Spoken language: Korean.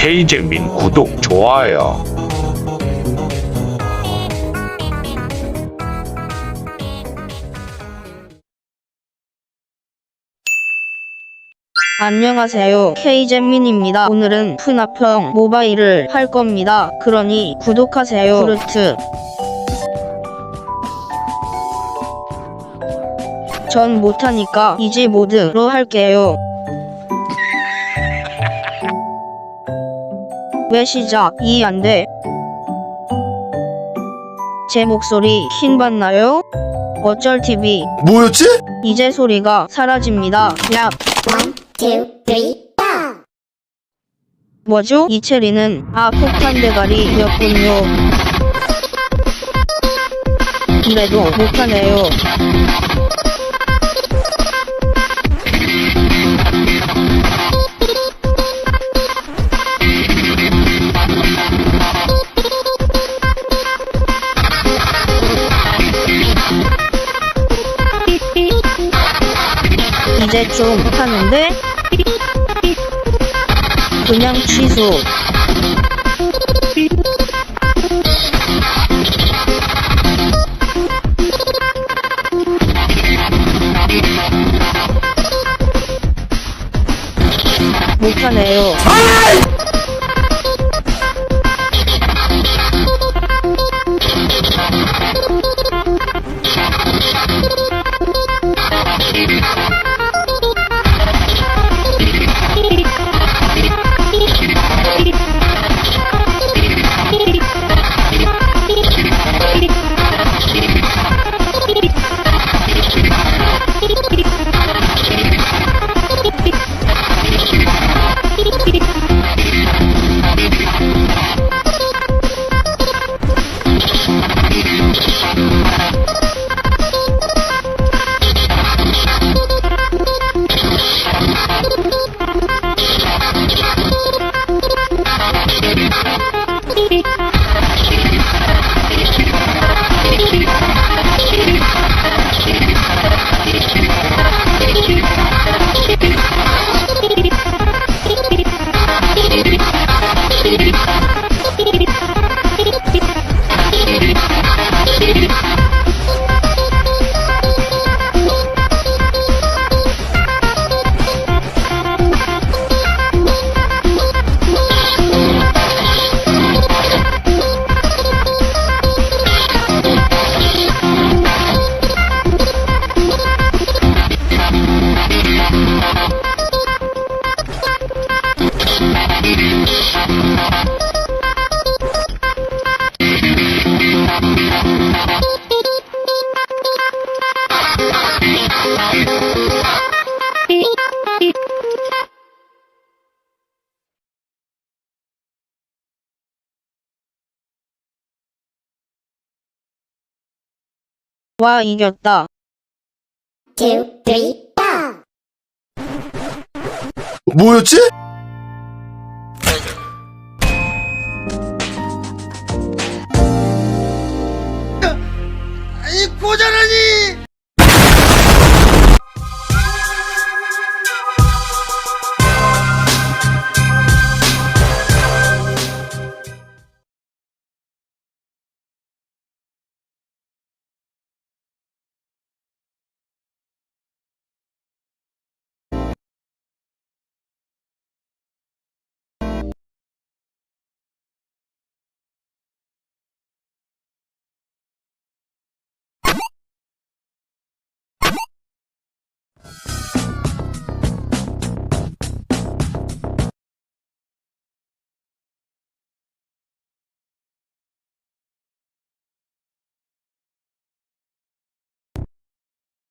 K재민 구독, 좋아요. 안녕하세요. K잼민입니다. 오늘은 푸나평 모바일을 할 겁니다. 그러니 구독하세요. 그루트. 전 못하니까 이지 모드로 할게요. 왜 시작이 안 돼? 제 목소리 킹받나요? 어쩔 TV. 뭐였지? 이제 소리가 사라집니다. 야, One, two, three, go! 뭐죠? 이 체리는 아 폭탄 대가리였군요. 그래도 못하네요. 이제 좀 하는데? 그냥 취소. 못하네요. 와 이겼다. Two, three, go! 뭐였지?